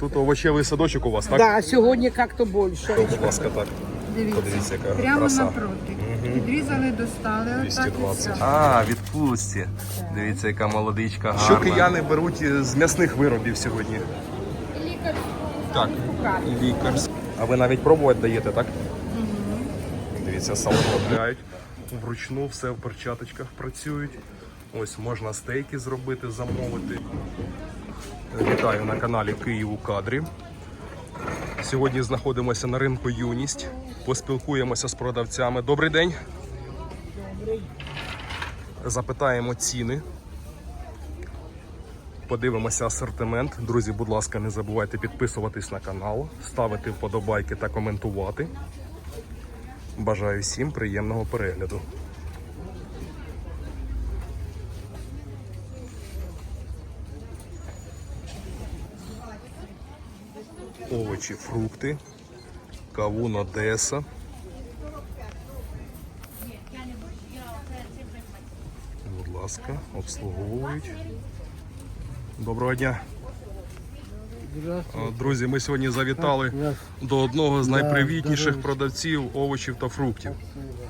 Тут овочевий садочок у вас, так? Да, сьогодні як-то більше. Будь ласка, так. Дивіться, Подивіться, яка прямо краса. напроти. Відрізали, достали, отак і 220. все. А, відпустці. Дивіться, яка молодичка гарна. Що кияни беруть з м'ясних виробів сьогодні? Так, лікарськ. А ви навіть пробувати даєте, так? Дивіться, сало виробляють. Вручну все в перчаточках працюють. Ось можна стейки зробити, замовити. Вітаю на каналі Київ у кадрі. Сьогодні знаходимося на ринку Юність. Поспілкуємося з продавцями. Добрий день. Запитаємо ціни. Подивимося асортимент. Друзі, будь ласка, не забувайте підписуватись на канал, ставити вподобайки та коментувати. Бажаю всім приємного перегляду. Овочі, фрукти, кавун Одеса. Будь ласка, обслуговують. Доброго дня. Друзі, ми сьогодні завітали до одного з найпривітніших продавців овочів та фруктів.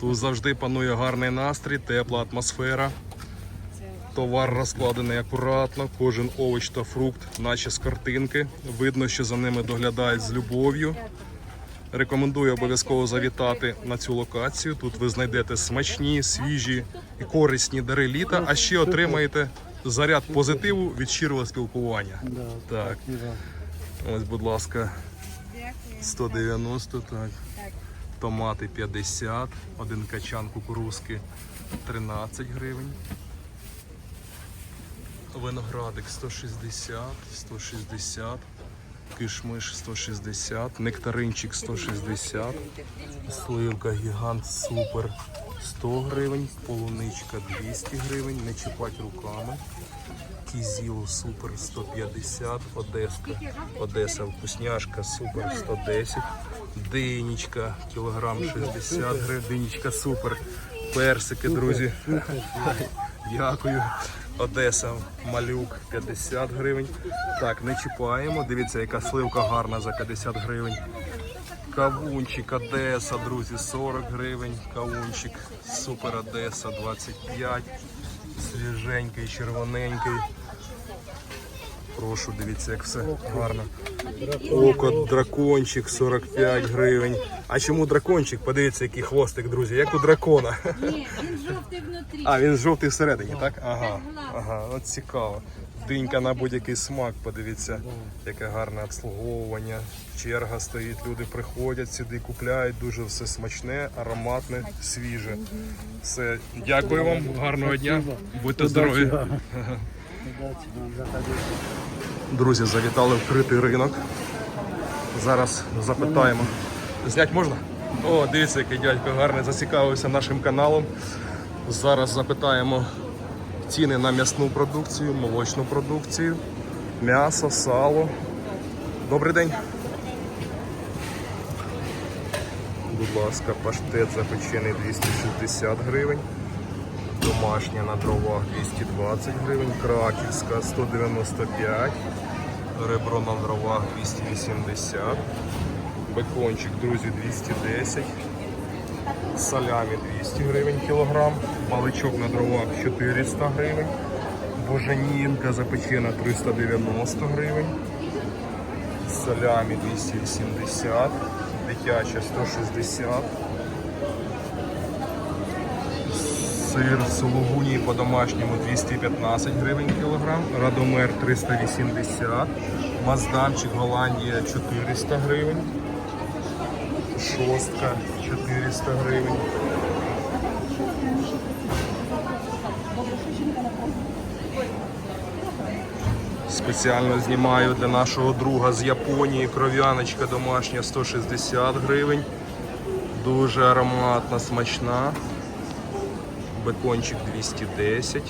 Тут завжди панує гарний настрій, тепла атмосфера. Товар розкладений акуратно, кожен овоч та фрукт, наче з картинки. Видно, що за ними доглядають з любов'ю. Рекомендую обов'язково завітати на цю локацію. Тут ви знайдете смачні, свіжі і корисні дари літа, а ще отримаєте заряд позитиву від щирого спілкування. Так. Ось, будь ласка, 190, так. Томати 50, один качан кукурузки 13 гривень. Виноградик 160, 160, кишмиш 160, нектаринчик 160, сливка гігант супер 100 гривень, полуничка 200 гривень, не чіпать руками. Кізіл супер 150, Одеска, Одеса вкусняшка супер 110, динічка кілограм 60 гривень, динічка супер, персики, друзі. Дякую. Одеса, малюк 50 гривень. Так, не чіпаємо. Дивіться, яка сливка гарна за 50 гривень. Кавунчик Одеса, друзі, 40 гривень. Кавунчик Супер Одеса 25. Свіженький, червоненький. Прошу, дивіться, як все гарно. Око, дракончик 45 гривень. А чому дракончик? Подивіться, який хвостик, друзі, як у дракона. Ні, він жовтий внутрі. А, він жовтий всередині, так? Ага. Ага, от цікаво. Динька на будь-який смак, подивіться, яке гарне обслуговування. Черга стоїть, люди приходять сюди, купляють, дуже все смачне, ароматне, свіже. Все, дякую вам, гарного дня, будьте здорові. Друзі, завітали вкритий ринок. Зараз запитаємо. Знять можна? О, дивіться, який дядько гарний, зацікавився нашим каналом. Зараз запитаємо ціни на м'ясну продукцію, молочну продукцію, м'ясо, сало. Добрий день. Будь ласка, паштет запечений 260 гривень. Домашня на дровах 220 гривень, краківська 195, ребро на дровах 280, бекончик, друзі, 210, салямі 200 гривень кілограм, паличок на дровах 400 гривень, боженінка запечена 390 гривень, салямі 280, дитяча 160 Сир сулугуні по-домашньому 215 гривень кілограм, Радомер 380, Маздамчик Голландія 400 гривень, Шостка 400 гривень. Спеціально знімаю для нашого друга з Японії кров'яночка домашня 160 гривень. Дуже ароматна, смачна бекончик 210,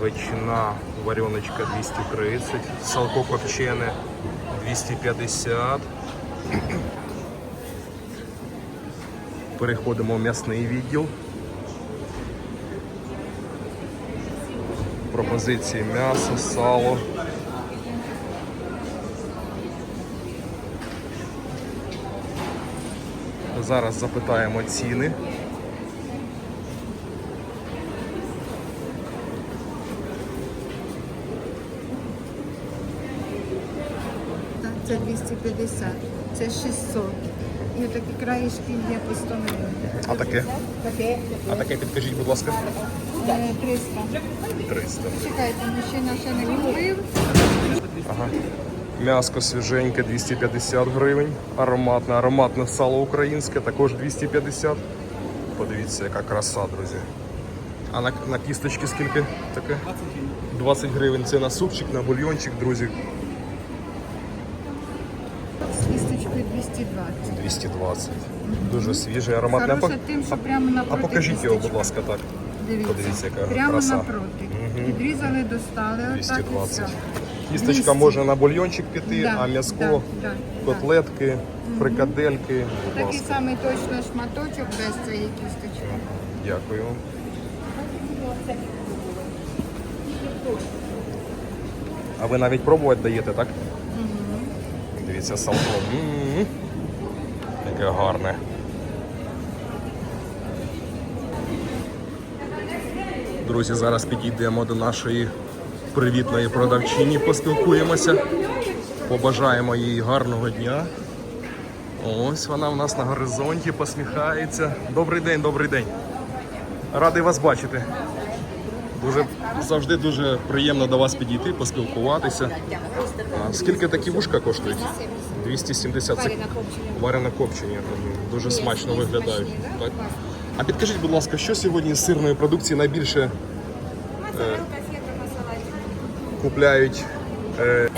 ветчина, вареночка 230, салко копчене 250. Переходимо в м'ясний відділ. Пропозиції м'ясо, сало. Зараз запитаємо ціни. Це 250, це 600. І такі краєшки є по 100 гривень. А таке? Таке А таке підкажіть, будь ласка. е, 300. 300. Чекайте, мужчина ще не купив. Ага. М'яско свіженьке 250 гривень. Ароматне, ароматне сало українське, також 250. Подивіться, яка краса, друзі. А на, на кісточки скільки таке? 20 гривень. Це на супчик, на бульйончик, друзі. З кісточкою 220. 220. Дуже свіжий, ароматний. А Хороше по- тим, що прямо А покажіть його, будь ласка, так. Дивіться, Подивіться, яка прямо краса. напроти. Відрізали, достали, отак і 220. все. Кісточка 200. може на бульйончик піти, Да, а м'язко, да, да, да. котлетки, фрикадельки. Будь Такий ласка. самий точно шматочок без цієї кісточки. Дякую. А ви навіть пробувати даєте, так? Дивіться, салко. Яке гарне. Друзі, зараз підійдемо до нашої привітної продавчині, поспілкуємося. Побажаємо їй гарного дня. Ось вона в нас на горизонті посміхається. Добрий день, добрий день. Радий вас бачити. Дуже завжди дуже приємно до вас підійти, поспілкуватися. А скільки такі вушка коштують? 270. Це варене копчення. Мгм. Дуже смачно виглядають. Так? А підкажіть, будь ласка, що сьогодні з сирної продукції найбільше е, купляють е,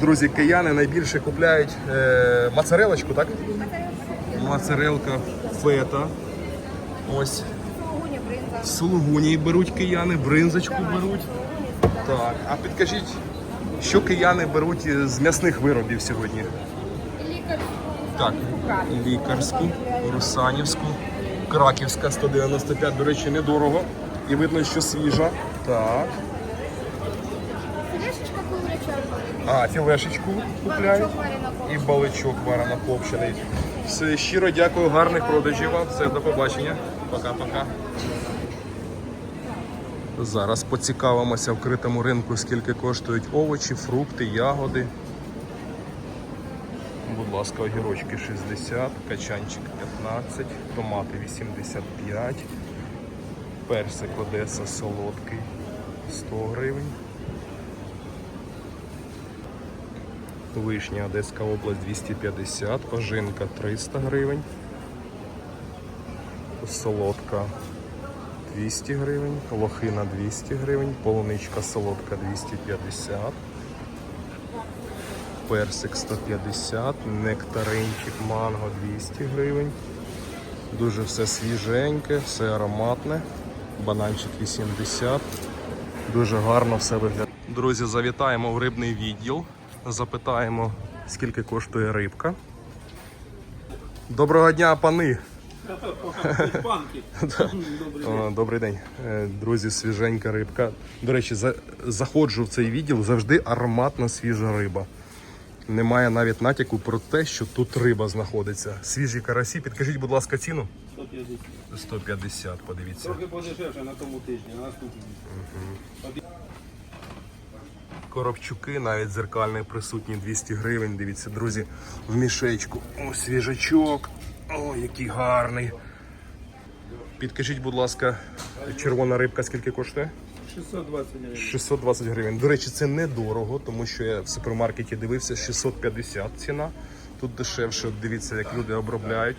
друзі кияни, найбільше купляють е, моцарелочку, так? Моцарелка фета. Ось. Сулугуні беруть кияни, бринзочку беруть. Так, а підкажіть, що кияни беруть з м'ясних виробів сьогодні? Так, лікарську, русанівську, краківська 195, до речі, недорого. І видно, що свіжа. Так. А, філешечку купляють. І баличок варено копчений. Все, щиро дякую, гарних продажів вам. Все, до побачення. Пока-пока. Зараз поцікавимося в критому ринку, скільки коштують овочі, фрукти, ягоди. Будь ласка, огірочки 60, качанчик 15, томати 85, персик Одеса солодкий 100 гривень. Вишня Одеська область 250, ожинка 300 гривень. Солодка 200 гривень, лохина 200 гривень, полуничка солодка 250, персик 150, нектаринчик манго 200 гривень. Дуже все свіженьке, все ароматне. Бананчик 80. Дуже гарно все виглядає. Друзі, завітаємо в рибний відділ. Запитаємо, скільки коштує рибка. Доброго дня, пани! Добрий день, Е, друзі, свіженька рибка. До речі, за- заходжу в цей відділ, завжди ароматна свіжа риба. Немає навіть натяку про те, що тут риба знаходиться. Свіжі карасі, підкажіть, будь ласка, ціну? 150. 150, подивіться. Трохи подешевше на тому тижні, на наступному. Коробчуки, навіть зеркальний присутні 200 гривень. Дивіться, друзі, в мішечку. О, свіжачок. О, який гарний. Підкажіть, будь ласка, червона рибка скільки коштує? 620 гривень. 620 гривень. До речі, це недорого, тому що я в супермаркеті дивився 650 ціна. Тут дешевше. Дивіться, як люди обробляють.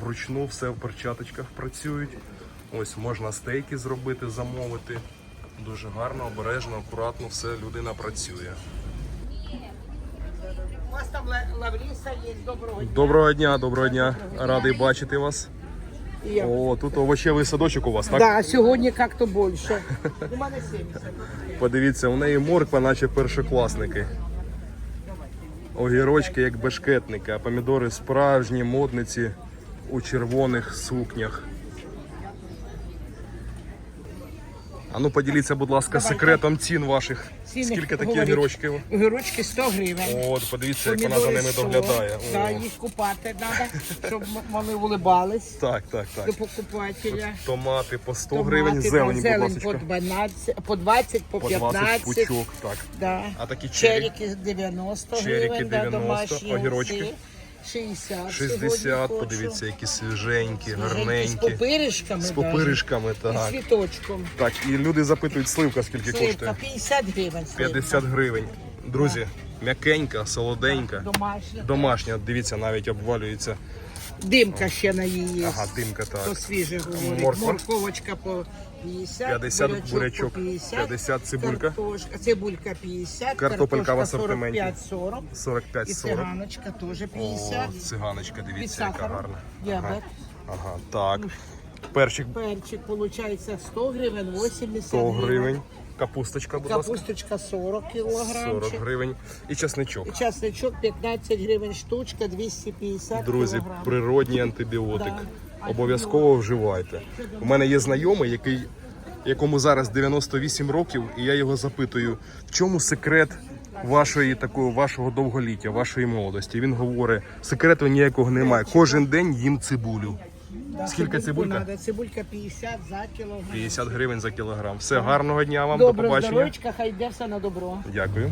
Вручну все в перчаточках працюють. Ось можна стейки зробити, замовити. Дуже гарно, обережно, акуратно все людина працює. У вас там Ла- Лавріса є, доброго дня. Доброго дня, доброго дня. Радий бачити вас. Я. О, тут овочевий садочок у вас, так? Да, сьогодні як-то більше. У мене 70. Подивіться, у неї морква, наче першокласники. Огірочки як бешкетники, а помідори справжні модниці у червоних сукнях. А ну поділіться, будь ласка, секретом цін ваших. Ціни Скільки такі говорять. огірочки? Огірочки 100 гривень. От, подивіться, як вона за ними 100. доглядає. Да, їх купати треба, щоб м- вони улибались Так, так, так. до покупателя. Томати по 100 Томати, гривень, зелені, будь зелень по ласка. 12, по 20, по По 15. 20 пучок, так. Да. А такі черіки? Черіки 90 Черіки гривень, да, 90, домашні огірочки? оці 60. 60, сьогодні подивіться, хочу. які свіженькі, З гарненькі. попиришками. З попиришками, так. цвіточком. Так, і люди запитують, сливка скільки Сливка коштує? 50 гривень. сливка. 50 гривень. Друзі, м'якенька, солоденька. Домашня. Домашня, дивіться, навіть обвалюється. Димка ще на її є. Ага, димка То свіже говорить. Морква? Морковочка по 50, 50 бурячок, бурячок, по 50, 50 цибулька. Картошка, цибулька 50, Картопелька в асортименті. 45-40. І 45-40. циганочка теж 50. О, циганочка, Від дивіться, яка сахару. гарна. Діабет. Ага, так. Перчик Перчик виходить 100 гривень, 80 100 гривень. Капусточка, будь ласка. Капусточка 40 кілограмчик. 40 гривень. І чесничок. Часничок 15 гривень штучка, 250 Друзі, кілограм. природній антибіотик. Да. Обов'язково вживайте. У мене є знайомий, який, якому зараз 98 років, і я його запитую, в чому секрет вашої такого вашого довголіття, вашої молодості. Він говорить, секрету ніякого немає. Кожен день їм цибулю. Да, Скільки цибулька? надо. Цибулька 50 за кілограм. 50 гривень за кілограм. Все, гарного дня вам, Добре, до побачення. здоровечка, хай йде все на добро. Дякую.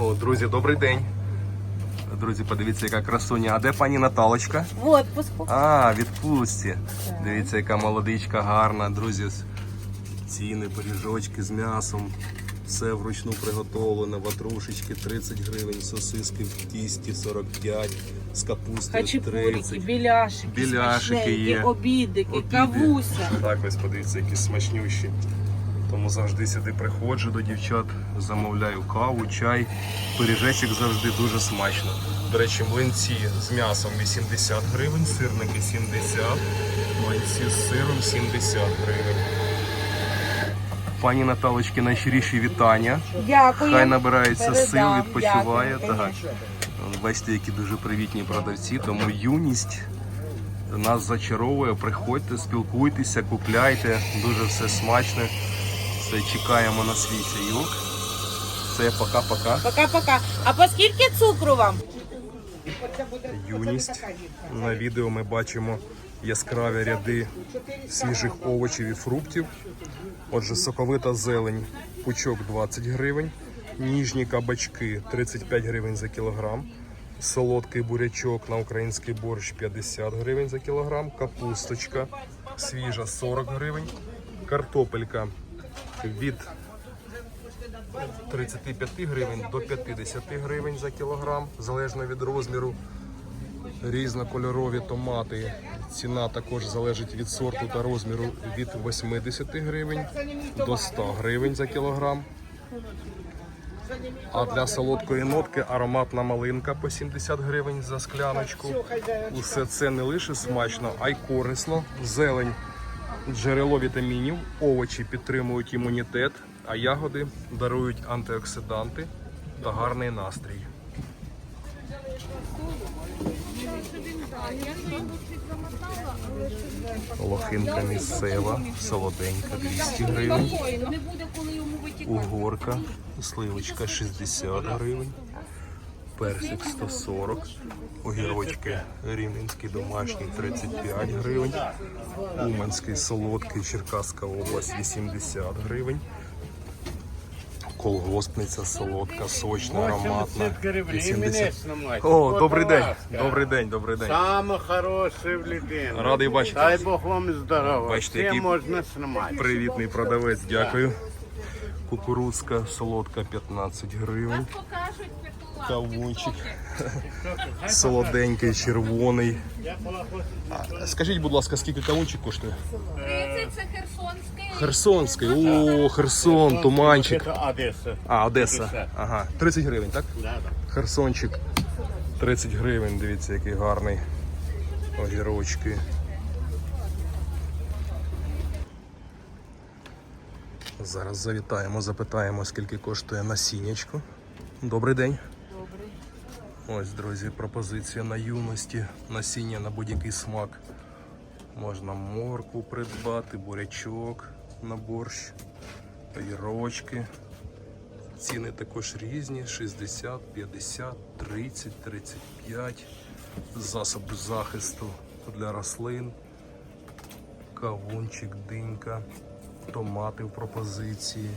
О, друзі, добрий день. Друзі, подивіться, яка красуня. А де пані Наталочка? В отпуску. А, відпустці. Дивіться, яка молодичка гарна, друзі. Ціни, пиріжочки з м'ясом. Все вручну приготовлено. Ватрушечки 30 гривень, сосиски в тісті 45, з капустою 30. біляшики, Біляшики смачненькі, є. обідики, Обіди. кавуся. Так, ось подивіться, які смачнющі. Тому завжди сюди приходжу до дівчат, замовляю каву, чай. Пиріжечок завжди дуже смачно. До речі, млинці з м'ясом 80 гривень, сирники 70, млинці з сиром 70 гривень. Пані Наталочки, найщиріші вітання. Дякую. Хай набирається сил, відпочиває. Дякую, Так. Бачите, які дуже привітні продавці, тому юність нас зачаровує. Приходьте, спілкуйтеся, купляйте. Дуже все смачне. Все, чекаємо на свій чайок. Все, пока-пока. Пока-пока. А по скільки цукру вам? Юність. На відео ми бачимо яскраві ряди свіжих овочів і фруктів. Отже, соковита зелень, пучок 20 гривень, ніжні кабачки 35 гривень за кілограм, солодкий бурячок на український борщ 50 гривень за кілограм, капусточка свіжа 40 гривень, картопелька від 35 гривень до 50 гривень за кілограм, залежно від розміру. Різнокольорові томати. Ціна також залежить від сорту та розміру від 80 гривень до 100 гривень за кілограм. А для солодкої нотки ароматна малинка по 70 гривень за скляночку. Усе це не лише смачно, а й корисно. Зелень джерело вітамінів, овочі підтримують імунітет, а ягоди дарують антиоксиданти та гарний настрій. Лохинка місцева, солоденька 200 гривень. Угорка, сливочка 60 гривень. Персик 140, огірочки рівненський домашній 35 гривень, Уманський солодкий Черкаська область 80 гривень. Колгоспниця солодка, сочна, ароматна. 80. О, добрий день. Добрий день, добрий день. Саме хороше в людини. Радий бачити Дай вас. Бог вам здоров'я. Бачите, Все який- можна знімати. Привітний продавець, дякую. Кукурудзка солодка 15 гривень. Кавунчик. Солоденький, червоний. Скажіть, будь ласка, скільки кавунчик коштує? 30 це Херсонський. О, Херсон, туманчик. Одеса. А, Одеса. Ага. 30 гривень, так? Да, да. Херсончик 30 гривень, дивіться, який гарний. Огірочки. Зараз завітаємо, запитаємо, скільки коштує насіннячко. Добрий день. Добрий. Ось, друзі, пропозиція на юності. Насіння на будь-який смак. Можна моркву придбати, бурячок на борщ, огірочки. Ціни також різні: 60, 50, 30, 35. Засоби захисту для рослин, кавунчик, динька, томати в пропозиції.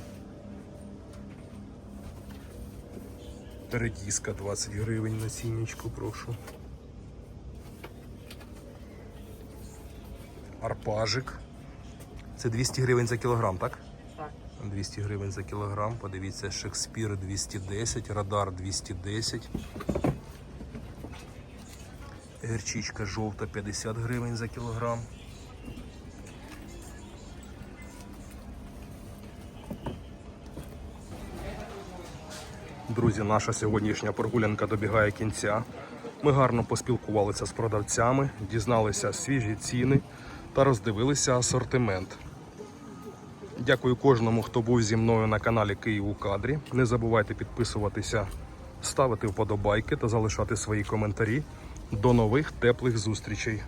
Редіска 20 гривень на цінничку, прошу. Арпажик. Це 200 гривень за кілограм, так? Так. 200 гривень за кілограм. Подивіться, Шекспір 210, Радар 210. Гірчичка жовта 50 гривень за кілограм. Друзі, наша сьогоднішня прогулянка добігає кінця. Ми гарно поспілкувалися з продавцями, дізналися свіжі ціни та роздивилися асортимент. Дякую кожному, хто був зі мною на каналі Київ у кадрі. Не забувайте підписуватися, ставити вподобайки та залишати свої коментарі. До нових теплих зустрічей!